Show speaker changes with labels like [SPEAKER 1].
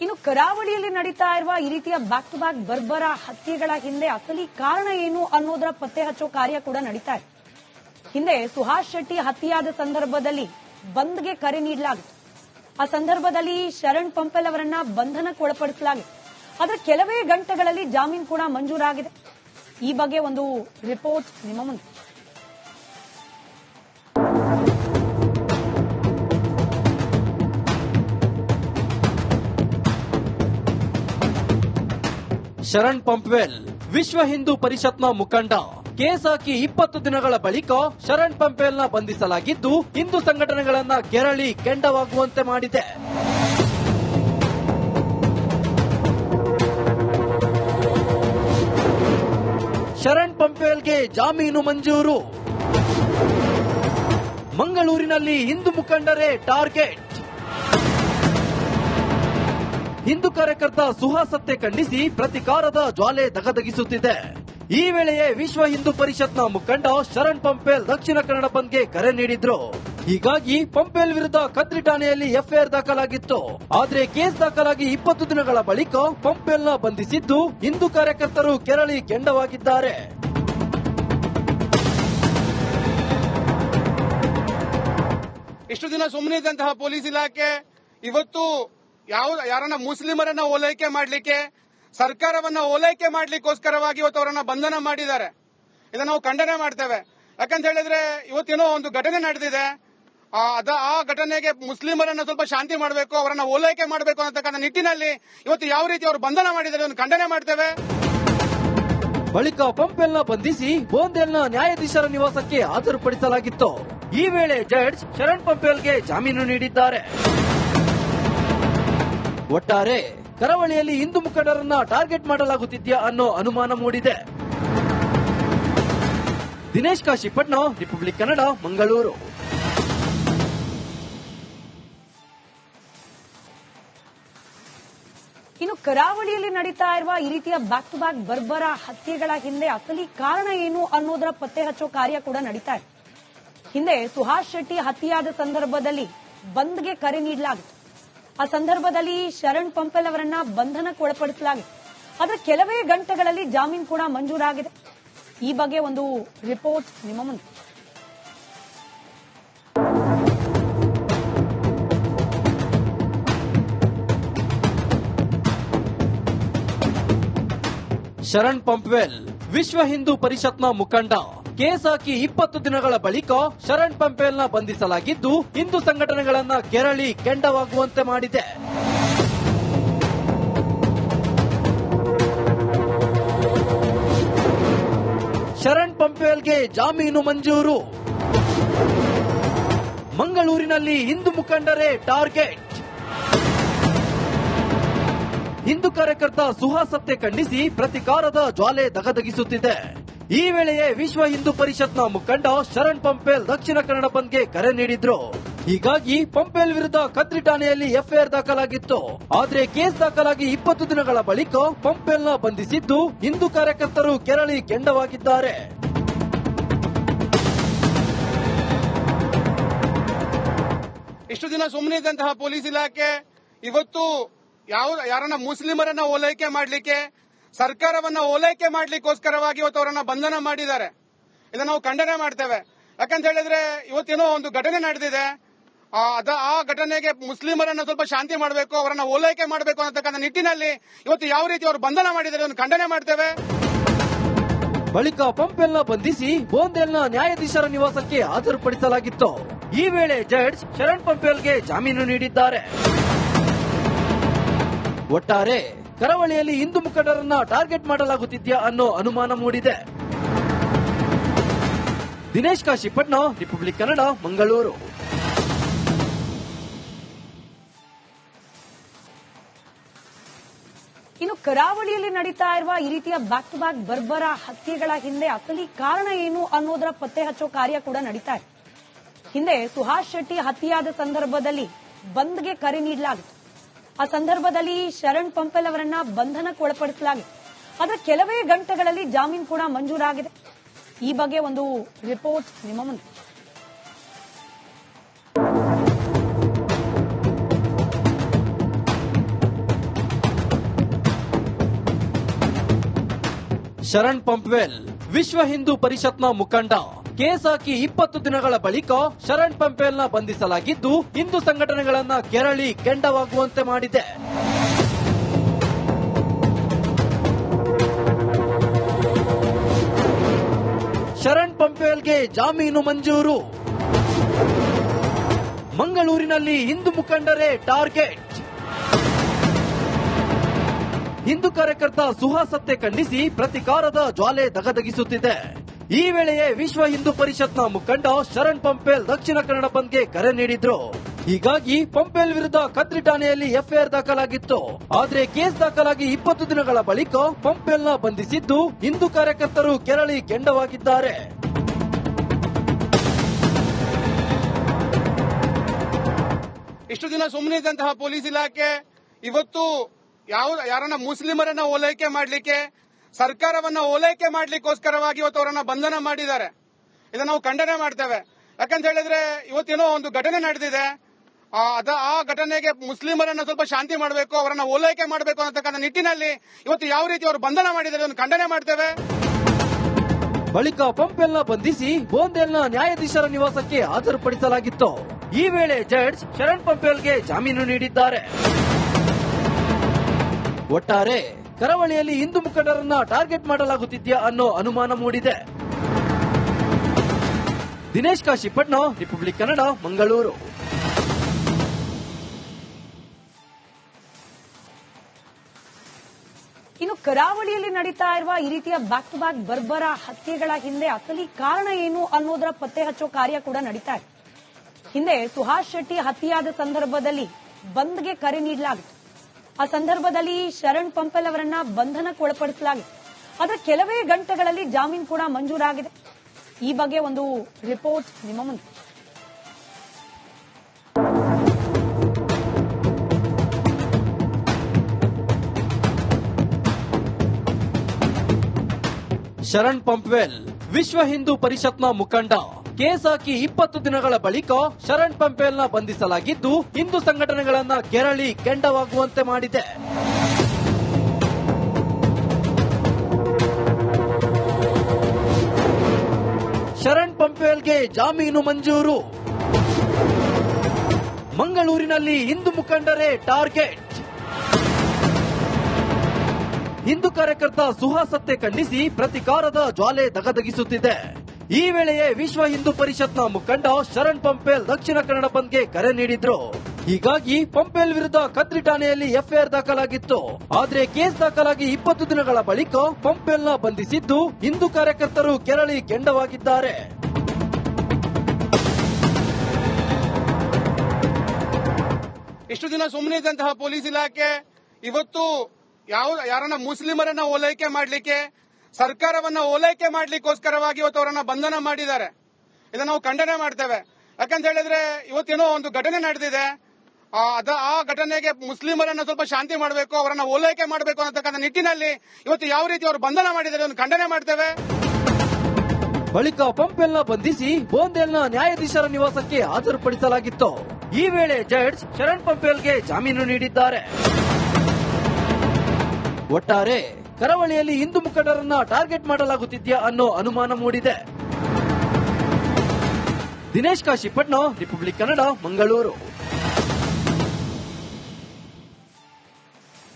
[SPEAKER 1] ಇನ್ನು ಕರಾವಳಿಯಲ್ಲಿ ನಡೀತಾ ಇರುವ ಈ ರೀತಿಯ ಬ್ಯಾಕ್ ಟು ಬ್ಯಾಕ್ ಬರ್ಬರ ಹತ್ಯೆಗಳ ಹಿಂದೆ ಅಸಲಿ ಕಾರಣ ಏನು ಅನ್ನೋದರ ಪತ್ತೆ ಹಚ್ಚೋ ಕಾರ್ಯ ಕೂಡ ನಡೀತಾ ಇದೆ. ಹಿಂದೆ ಸುಹಾಸ್ ಶೆಟ್ಟಿ ಹತ್ಯೆಯಾದ ಸಂದರ್ಭದಲ್ಲಿ ಬಂದ್ಗೆ ಕರೆ ನೀಡಲಾಗಿತ್ತು. ಆ ಸಂದರ್ಭದಲ್ಲಿ ಶರಣ್ ಪಂಪಲ್ ಅವರನ್ನ ಬಂಧನಕ್ಕೆ ಒಳಪಡಿಸಲಾಗಿದೆ. ಅದರ ಕೆಲವೇ ಗಂಟೆಗಳಲ್ಲಿ ಜಾಮೀನು ಕೂಡ ಮಂಜೂರಾಗಿದೆ. ಈ ಬಗ್ಗೆ ಒಂದು ರಿಪೋರ್ಟ್ ನಿಮ್ಮ ಮುಂದೆ.
[SPEAKER 2] ಶರಣ್ ಪಂಪ್ವೆಲ್, ವಿಶ್ವ ಹಿಂದೂ ಪರಿಷತ್ನ ಮುಖಂಡ ಕೇಸ್ ಹಾಕಿ ಇಪ್ಪತ್ತು ದಿನಗಳ ಬಳಿಕ ಶರಣ್ ಪಂಪೇಲ್ನ ಬಂಧಿಸಲಾಗಿದ್ದು, ಹಿಂದೂ ಸಂಘಟನೆಗಳನ್ನ ಕೆರಳಿ ಕೆಂಡವಾಗುವಂತೆ ಮಾಡಿದೆ. ಶರಣ್ ಪಂಪ್ವೆಲ್ಗೆ ಜಾಮೀನು ಮಂಜೂರು. ಮಂಗಳೂರಿನಲ್ಲಿ ಹಿಂದೂ ಮುಖಂಡರೇ ಟಾರ್ಗೆಟ್. ಹಿಂದೂ ಕಾರ್ಯಕರ್ತ ಸುಹಾಸತ್ತೆ ಖಂಡಿಸಿ ಪ್ರತಿಕಾರದ ಜ್ವಾಲೆ ದಗದಗಿಸುತ್ತಿದೆ. ಈ ವೇಳೆಯೇ ವಿಶ್ವ ಹಿಂದೂ ಪರಿಷತ್ನ ಮುಖಂಡ ಶರಣ್ ಪಂಪೇಲ್ ದಕ್ಷಿಣ ಕನ್ನಡ ಬಂದ್ಗೆ ಕರೆ ನೀಡಿದ್ರು. ಹೀಗಾಗಿ ಪಂಪೇಲ್ ವಿರುದ್ಧ ಕದ್ರಿ ಠಾಣೆಯಲ್ಲಿ ಎಫ್ಐಆರ್ ದಾಖಲಾಗಿತ್ತು. ಆದ್ರೆ ಕೇಸ್ ದಾಖಲಾಗಿ ಇಪ್ಪತ್ತು ದಿನಗಳ ಬಳಿಕ ಪಂಪೇಲ್ನ ಬಂಧಿಸಿದ್ದು ಹಿಂದೂ ಕಾರ್ಯಕರ್ತರು ಕೆರಳಿ ಕೆಂಡವಾಗಿದ್ದಾರೆ.
[SPEAKER 3] ಇಷ್ಟು ದಿನ ಸುಮ್ಮನೆ ಇದ್ದಂತಹ ಪೊಲೀಸ್ ಇಲಾಖೆ ಇವತ್ತು ಯಾವ, ಯಾರನ್ನ ಮುಸ್ಲಿಮರನ್ನ ಓಲೈಕೆ ಮಾಡಲಿಕ್ಕೆ, ಸರ್ಕಾರವನ್ನ ಓಲೈಕೆ ಮಾಡ್ಲಿಕ್ಕೋಸ್ಕರವಾಗಿ ಇವತ್ತು ಅವರನ್ನ ಬಂಧನ ಮಾಡಿದ್ದಾರೆ. ಇದನ್ನ ನಾವು ಖಂಡನೆ ಮಾಡ್ತೇವೆ. ಯಾಕಂತ ಹೇಳಿದ್ರೆ ಇವತ್ತೇನೋ ಒಂದು ಘಟನೆ ನಡೆದಿದೆ. ಅದ, ಆ ಘಟನೆಗೆ ಮುಸ್ಲಿಮರನ್ನ ಸ್ವಲ್ಪ ಶಾಂತಿ ಮಾಡಬೇಕು, ಅವರನ್ನ ಓಲೈಕೆ ಮಾಡಬೇಕು ಅನ್ನತಕ್ಕಂಥ ನಿಟ್ಟಿನಲ್ಲಿ ಇವತ್ತು ಯಾವ ರೀತಿ ಅವರು ಬಂಧನ ಮಾಡಿದ್ದಾರೆ ಒಂದು ಖಂಡನೆ ಮಾಡ್ತೇವೆ.
[SPEAKER 2] ಬಳಿಕ ಪಂಪೆಲ್ನ ಬಂಧಿಸಿ ಬೋಂದೆಲ್ನ ನ್ಯಾಯಾಧೀಶರ ನಿವಾಸಕ್ಕೆ ಹಾಜರುಪಡಿಸಲಾಗಿತ್ತು. ಈ ವೇಳೆ ಜಡ್ಜ್ ಶರಣ್ ಪಂಪೆಲ್ಗೆ ಜಾಮೀನು ನೀಡಿದ್ದಾರೆ. ಒಟ್ಟಾರೆ ಕರಾವಳಿಯಲ್ಲಿ ಹಿಂದೂ ಮುಖಂಡರನ್ನ ಟಾರ್ಗೆಟ್ ಮಾಡಲಾಗುತ್ತಿದ್ಯಾ ಅನ್ನೋ ಅನುಮಾನ ಮೂಡಿದೆ. ದಿನೇಶ್ ಕಾಶಿಪಟ್ನ, ರಿಪಬ್ಲಿಕ್ ಕನ್ನಡ, ಮಂಗಳೂರು.
[SPEAKER 1] ಇನ್ನು ಕರಾವಳಿಯಲ್ಲಿ ನಡೀತಾ ಇರುವ ಈ ರೀತಿಯ ಬ್ಯಾಕ್ ಟು ಬ್ಯಾಕ್ ಬರ್ಬರ ಹತ್ಯೆಗಳ ಹಿಂದೆ ಅಸಲಿ ಕಾರಣ ಏನು ಅನ್ನೋದರ ಪತ್ತೆ ಹಚ್ಚೋ ಕಾರ್ಯ ಕೂಡ ನಡೀತಾ ಇದೆ. ಹಿಂದೆ ಸುಹಾಸ್ ಶೆಟ್ಟಿ ಹತ್ಯೆಯಾದ ಸಂದರ್ಭದಲ್ಲಿ ಬಂದ್ಗೆ ಕರೆ ನೀಡಲಾಗಿತ್ತು. ಆ ಸಂದರ್ಭದಲ್ಲಿ ಶರಣ್ ಪಂಪಲ್ ಅವರನ್ನ ಬಂಧನಕ್ಕೆ ಒಳಪಡಿಸಲಾಗಿದೆ. ಆದ್ರೆ ಕೆಲವೇ ಗಂಟೆಗಳಲ್ಲಿ ಜಾಮೀನು ಕೂಡ ಮಂಜೂರಾಗಿದೆ. ಈ ಬಗ್ಗೆ ಒಂದು ರಿಪೋರ್ಟ್ ನಿಮ್ಮ ಮುಂದೆ.
[SPEAKER 2] ಶರಣ್ ಪಂಪ್ವೆಲ್, ವಿಶ್ವ ಹಿಂದೂ ಪರಿಷತ್ನ ಮುಖಂಡ ಕೇಸ್ ಹಾಕಿ ಇಪ್ಪತ್ತು ದಿನಗಳ ಬಳಿಕ ಶರಣ್ ಪಂಪೇಲ್ನ ಬಂಧಿಸಲಾಗಿದ್ದು, ಹಿಂದೂ ಸಂಘಟನೆಗಳನ್ನ ಕೆರಳಿ ಕೆಂಡವಾಗುವಂತೆ ಮಾಡಿದೆ. ಶರಣ್ ಪಂಪೇಲ್ಗೆ ಜಾಮೀನು ಮಂಜೂರು. ಮಂಗಳೂರಿನಲ್ಲಿ ಹಿಂದೂ ಮುಖಂಡರೇ ಟಾರ್ಗೆಟ್. ಹಿಂದೂ ಕಾರ್ಯಕರ್ತ ಸುಹಾಸತ್ತೆ ಖಂಡಿಸಿ ಪ್ರತಿಕಾರದ ಜ್ವಾಲೆ ದಗದಗಿಸುತ್ತಿದೆ. ಈ ವೇಳೆಯೇ ವಿಶ್ವ ಹಿಂದೂ ಪರಿಷತ್ನ ಮುಖಂಡ ಶರಣ್ ಪಂಪೇಲ್ ದಕ್ಷಿಣ ಕನ್ನಡ ಬಂದ್ಗೆ ಕರೆ ನೀಡಿದ್ರು. ಹೀಗಾಗಿ ಪಂಪೇಲ್ ವಿರುದ್ಧ ಕದ್ರಿ ಠಾಣೆಯಲ್ಲಿ ಎಫ್ಐಆರ್ ದಾಖಲಾಗಿತ್ತು. ಆದ್ರೆ ಕೇಸ್ ದಾಖಲಾಗಿ ಇಪ್ಪತ್ತು ದಿನಗಳ ಬಳಿಕ ಪಂಪೇಲ್ನ ಬಂಧಿಸಿದ್ದು ಹಿಂದೂ ಕಾರ್ಯಕರ್ತರು ಕೆರಳಿ ಕೆಂಡವಾಗಿದ್ದಾರೆ.
[SPEAKER 3] ಇಷ್ಟು ದಿನ ಸುಮ್ಮನೆ ಇದ್ದಂತಹ ಪೊಲೀಸ್ ಇಲಾಖೆ, ಇವತ್ತು ಯಾವ, ಯಾರನ್ನ ಮುಸ್ಲಿಮರನ್ನ ಓಲೈಕೆ ಮಾಡಲಿಕ್ಕೆ ಸರ್ಕಾರವನ್ನ ಓಲೈಕೆ ಮಾಡ್ಲಿಕ್ಕೋಸ್ಕರವಾಗಿ ಇವತ್ತು ಅವರನ್ನ ಬಂಧನ ಮಾಡಿದ್ದಾರೆ. ಇದನ್ನ ನಾವು ಖಂಡನೆ ಮಾಡ್ತೇವೆ. ಯಾಕಂತ ಹೇಳಿದ್ರೆ ಇವತ್ತೇನೋ ಒಂದು ಘಟನೆ ನಡೆದಿದೆ. ಅದ, ಆ ಘಟನೆಗೆ ಮುಸ್ಲಿಮರನ್ನ ಸ್ವಲ್ಪ ಶಾಂತಿ ಮಾಡಬೇಕು, ಅವರನ್ನ ಓಲೈಕೆ ಮಾಡಬೇಕು ಅನ್ನತಕ್ಕಂಥ ನಿಟ್ಟಿನಲ್ಲಿ ಇವತ್ತು ಯಾವ ರೀತಿ ಅವರು ಬಂಧನ ಮಾಡಿದ್ದಾರೆ ಅದನ್ನು ಖಂಡನೆ ಮಾಡ್ತೇವೆ.
[SPEAKER 2] ಬಳಿಕ ಪಂಪೆಲ್ನ ಬಂಧಿಸಿ ಬೋಂದೆಲ್ನ ನ್ಯಾಯಾಧೀಶರ ನಿವಾಸಕ್ಕೆ ಹಾಜರುಪಡಿಸಲಾಗಿತ್ತು. ಈ ವೇಳೆ ಜಡ್ಜ್ ಶರಣ್ ಪಂಪೆಲ್ಗೆ ಜಾಮೀನು ನೀಡಿದ್ದಾರೆ. ಒಟ್ಟಾರೆ ಕರಾವಳಿಯಲ್ಲಿ ಹಿಂದೂ ಮುಖಂಡರನ್ನ ಟಾರ್ಗೆಟ್ ಮಾಡಲಾಗುತ್ತಿದ್ಯಾ ಅನ್ನೋ ಅನುಮಾನ ಮೂಡಿದೆ. ದಿನೇಶ್ ಕಾಶಿಪಟ್ನ, ರಿಪಬ್ಲಿಕ್ ಕನ್ನಡ, ಮಂಗಳೂರು.
[SPEAKER 1] ಇನ್ನು ಕರಾವಳಿಯಲ್ಲಿ ನಡೀತಾ ಇರುವ ಈ ರೀತಿಯ ಬ್ಯಾಕ್ ಟು ಬ್ಯಾಕ್ ಬರ್ಬರ ಹತ್ಯೆಗಳ ಹಿಂದೆ ಅಸಲಿ ಕಾರಣ ಏನು ಅನ್ನೋದರ ಪತ್ತೆ ಹಚ್ಚೋ ಕಾರ್ಯ ಕೂಡ ನಡೀತಾ ಇದೆ. ಹಿಂದೆ ಸುಹಾಸ್ ಶೆಟ್ಟಿ ಹತ್ಯೆಯಾದ ಸಂದರ್ಭದಲ್ಲಿ ಬಂದ್ಗೆ ಕರೆ ನೀಡಲಾಗಿತ್ತು. ಆ ಸಂದರ್ಭದಲ್ಲಿ ಶರಣ್ ಪಂಪಲ್ ಅವರನ್ನ ಬಂಧನಕ್ಕೆ ಒಳಪಡಿಸಲಾಗಿದೆ ಅದರ ಕೆಲವೇ ಗಂಟೆಗಳಲ್ಲಿ ಜಾಮೀನು ಕೂಡ ಮಂಜೂರಾಗಿದೆ. ಈ ಬಗ್ಗೆ ಒಂದು ರಿಪೋರ್ಟ್ ನಿಮ್ಮ ಮುಂದೆ.
[SPEAKER 2] ಶರಣ್ ಪಂಪ್ವೆಲ್ ವಿಶ್ವ ಹಿಂದೂ ಪರಿಷತ್ನ ಮುಖಂಡ ಕೇಸ್ ಹಾಕಿ ಇಪ್ಪತ್ತು ದಿನಗಳ ಬಳಿಕ ಶರಣ್ ಪಂಪೇಲ್ನ ಬಂಧಿಸಲಾಗಿದ್ದು, ಹಿಂದೂ ಸಂಘಟನೆಗಳನ್ನ ಕೆರಳಿ ಕೆಂಡವಾಗುವಂತೆ ಮಾಡಿದೆ. ಶರಣ್ ಪಂಪೇಲ್ಗೆ ಜಾಮೀನು ಮಂಜೂರು. ಮಂಗಳೂರಿನಲ್ಲಿ ಹಿಂದೂ ಮುಖಂಡರೇ ಟಾರ್ಗೆಟ್. ಹಿಂದೂ ಕಾರ್ಯಕರ್ತ ಸುಹಾಸತ್ತೆ ಖಂಡಿಸಿ ಪ್ರತಿಕಾರದ ಜ್ವಾಲೆ ದಗದಗಿಸುತ್ತಿದೆ ಈ ವೇಳೆಯೇ ವಿಶ್ವ ಹಿಂದೂ ಪರಿಷತ್ನ ಮುಖಂಡ ಶರಣ್ ಪಂಪೇಲ್ ದಕ್ಷಿಣ ಕನ್ನಡ ಬಂದ್ಗೆ ಕರೆ ನೀಡಿದ್ರು. ಹೀಗಾಗಿ ಪಂಪೇಲ್ ವಿರುದ್ಧ ಕದ್ರಿ ಠಾಣೆಯಲ್ಲಿ ಎಫ್ಐಆರ್ ದಾಖಲಾಗಿತ್ತು. ಆದ್ರೆ ಕೇಸ್ ದಾಖಲಾಗಿ ಇಪ್ಪತ್ತು ದಿನಗಳ ಬಳಿಕ ಪಂಪೇಲ್ನ ಬಂಧಿಸಿದ್ದು ಹಿಂದೂ ಕಾರ್ಯಕರ್ತರು ಕೆರಳಿ ಕೆಂಡವಾಗಿದ್ದಾರೆ.
[SPEAKER 3] ಇಷ್ಟು ದಿನ ಸುಮ್ಮನೆ ಇದ್ದಂತಹ ಪೊಲೀಸ್ ಇಲಾಖೆ, ಇವತ್ತು ಯಾವ, ಯಾರನ್ನ ಮುಸ್ಲಿಮರನ್ನ ಓಲೈಕೆ ಮಾಡಲಿಕ್ಕೆ ಸರ್ಕಾರವನ್ನ ಓಲೈಕೆ ಮಾಡ್ಲಿಕ್ಕೋಸ್ಕರವಾಗಿ ಇವತ್ತು ಅವರನ್ನ ಬಂಧನ ಮಾಡಿದ್ದಾರೆ. ಇದನ್ನ ನಾವು ಖಂಡನೆ ಮಾಡ್ತೇವೆ. ಯಾಕಂತ ಹೇಳಿದ್ರೆ ಇವತ್ತೇನೋ ಒಂದು ಘಟನೆ ನಡೆದಿದೆ. ಅದ, ಆ ಘಟನೆಗೆ ಮುಸ್ಲಿಮರನ್ನ ಸ್ವಲ್ಪ ಶಾಂತಿ ಮಾಡಬೇಕು, ಅವರನ್ನ ಓಲೈಕೆ ಮಾಡಬೇಕು ಅನ್ನತಕ್ಕಂಥ ನಿಟ್ಟಿನಲ್ಲಿ ಇವತ್ತು ಯಾವ ರೀತಿ ಅವರು ಬಂಧನ ಮಾಡಿದ್ದಾರೆ ಅದನ್ನು ಖಂಡನೆ ಮಾಡ್ತೇವೆ.
[SPEAKER 2] ಬಳಿಕ ಎಲ್ಲ ಬಂಧಿಸಿ ಬೋಂದೆಲ್ನ ನ್ಯಾಯಾಧೀಶರ ನಿವಾಸಕ್ಕೆ ಹಾಜರುಪಡಿಸಲಾಗಿತ್ತು. ಈ ವೇಳೆ ಜಡ್ಜ್ ಶರಣ್ ಪಂಪೆಲ್ಗೆ ಜಾಮೀನು ನೀಡಿದ್ದಾರೆ. ಒಟ್ಟಾರೆ ಕರಾವಳಿಯಲ್ಲಿ ಹಿಂದೂ ಮುಖಂಡರನ್ನ ಟಾರ್ಗೆಟ್ ಮಾಡಲಾಗುತ್ತಿದೆಯಾ ಅನ್ನೋ ಅನುಮಾನ ಮೂಡಿದೆ. ದಿನೇಶ್ ಕಾಶಿಪಟ್ನ ರಿಪಬ್ಲಿಕ್ ಕನ್ನಡ ಮಂಗಳೂರು.
[SPEAKER 1] ಇನ್ನು ಕರಾವಳಿಯಲ್ಲಿ ನಡೀತಾ ಇರುವ ಈ ರೀತಿಯ ಬ್ಯಾಕ್ ಟು ಬ್ಯಾಕ್ ಬರ್ಬರ ಹತ್ಯೆಗಳ ಹಿಂದೆ ಅಸಲಿ ಕಾರಣ ಏನು ಅನ್ನೋದರ ಪತ್ತೆ ಹಚ್ಚೋ ಕಾರ್ಯ ಕೂಡ ನಡೀತಾ ಇದೆ. ಹಿಂದೆ ಸುಹಾಸ್ ಶೆಟ್ಟಿ ಹತ್ಯೆಯಾದ ಸಂದರ್ಭದಲ್ಲಿ ಬಂದ್ಗೆ ಕರೆ ನೀಡಲಾಗಿತ್ತು. ಆ ಸಂದರ್ಭದಲ್ಲಿ ಶರಣ್ ಪಂಪಲ್ ಅವರನ್ನ ಬಂಧನಕ್ಕೆ ಒಳಪಡಿಸಲಾಗಿದೆ. ಅದರ ಕೆಲವೇ ಗಂಟೆಗಳಲ್ಲಿ ಜಾಮೀನು ಕೂಡ ಮಂಜೂರಾಗಿದೆ. ಈ ಬಗ್ಗೆ ಒಂದು ರಿಪೋರ್ಟ್ ನಿಮ್ಮ ಮುಂದೆ.
[SPEAKER 2] ಶರಣ್ ಪಂಪ್ವೆಲ್, ವಿಶ್ವ ಹಿಂದೂ ಪರಿಷತ್ನ ಮುಖಂಡ ಕೇಸ್ ಹಾಕಿ ಇಪ್ಪತ್ತು ದಿನಗಳ ಬಳಿಕ ಶರಣ್ ಪಂಪೇಲ್ನ ಬಂಧಿಸಲಾಗಿದ್ದು, ಹಿಂದೂ ಸಂಘಟನೆಗಳನ್ನ ಕೆರಳಿ ಕೆಂಡವಾಗುವಂತೆ ಮಾಡಿದೆ. ಶರಣ್ ಪಂಪೇಲ್ಗೆ ಜಾಮೀನು ಮಂಜೂರು. ಮಂಗಳೂರಿನಲ್ಲಿ ಹಿಂದೂ ಮುಖಂಡರೇ ಟಾರ್ಗೆಟ್. ಹಿಂದೂ ಕಾರ್ಯಕರ್ತ ಸುಹಾಸತ್ತೆ ಖಂಡಿಸಿ ಪ್ರತಿಕಾರದ ಜ್ವಾಲೆ ದಗದಗಿಸುತ್ತಿದೆ. ಈ ವೇಳೆಯೇ ವಿಶ್ವ ಹಿಂದೂ ಪರಿಷತ್ನ ಮುಖಂಡ ಶರಣ್ ಪಂಪೇಲ್ ದಕ್ಷಿಣ ಕನ್ನಡ ಬಂದ್ಗೆ ಕರೆ ನೀಡಿದ್ರು. ಹೀಗಾಗಿ ಪಂಪೇಲ್ ವಿರುದ್ಧ ಕದ್ರಿ ಠಾಣೆಯಲ್ಲಿ ಎಫ್ಐಆರ್ ದಾಖಲಾಗಿತ್ತು. ಆದ್ರೆ ಕೇಸ್ ದಾಖಲಾಗಿ ಇಪ್ಪತ್ತು ದಿನಗಳ ಬಳಿಕ ಪಂಪೇಲ್ನ ಬಂಧಿಸಿದ್ದು ಹಿಂದೂ ಕಾರ್ಯಕರ್ತರು ಕೆರಳಿ ಕೆಂಡವಾಗಿದ್ದಾರೆ.
[SPEAKER 3] ಇಷ್ಟು ದಿನ ಸುಮ್ಮನೆ ಇದ್ದಂತಹ ಪೊಲೀಸ್ ಇಲಾಖೆ, ಇವತ್ತು ಯಾವ ಯಾರನ್ನ ಮುಸ್ಲಿಮರನ್ನ ಓಲೈಕೆ ಮಾಡಲಿಕ್ಕೆ ಸರ್ಕಾರವನ್ನ ಓಲೈಕೆ ಮಾಡ್ಲಿಕ್ಕೋಸ್ಕರವಾಗಿ ಇವತ್ತು ಅವರನ್ನ ಬಂಧನ ಮಾಡಿದ್ದಾರೆ. ಇದನ್ನ ನಾವು ಖಂಡನೆ ಮಾಡ್ತೇವೆ. ಯಾಕಂತ ಹೇಳಿದ್ರೆ ಇವತ್ತೇನೋ ಒಂದು ಘಟನೆ ನಡೆದಿದೆ. ಅದ, ಆ ಘಟನೆಗೆ ಮುಸ್ಲಿಮರನ್ನ ಸ್ವಲ್ಪ ಶಾಂತಿ ಮಾಡಬೇಕು, ಅವರನ್ನ ಓಲೈಕೆ ಮಾಡಬೇಕು ಅನ್ನತಕ್ಕಂಥ ನಿಟ್ಟಿನಲ್ಲಿ ಇವತ್ತು ಯಾವ ರೀತಿ ಅವರು ಬಂಧನ ಮಾಡಿದ್ದಾರೆ ಒಂದು ಖಂಡನೆ ಮಾಡ್ತೇವೆ.
[SPEAKER 2] ಬಳಿಕ ಪಂಪೆಲ್ನ ಬಂಧಿಸಿ ಬೋಂದೆಲ್ನ ನ್ಯಾಯಾಧೀಶರ ನಿವಾಸಕ್ಕೆ ಹಾಜರುಪಡಿಸಲಾಗಿತ್ತು. ಈ ವೇಳೆ ಜಡ್ಜ್ ಶರಣ್ ಪಂಪೆಲ್ಗೆ ಜಾಮೀನು ನೀಡಿದ್ದಾರೆ. ಒಟ್ಟಾರೆ ಕರಾವಳಿಯಲ್ಲಿ ಹಿಂದೂ ಮುಖಂಡರನ್ನ ಟಾರ್ಗೆಟ್ ಮಾಡಲಾಗುತ್ತಿದೆಯಾ ಅನ್ನೋ ಅನುಮಾನ ಮೂಡಿದೆ. ದಿನೇಶ್ ಕಾಶಿಪಟ್ನ ರಿಪಬ್ಲಿಕ್ ಕನ್ನಡ ಮಂಗಳೂರು.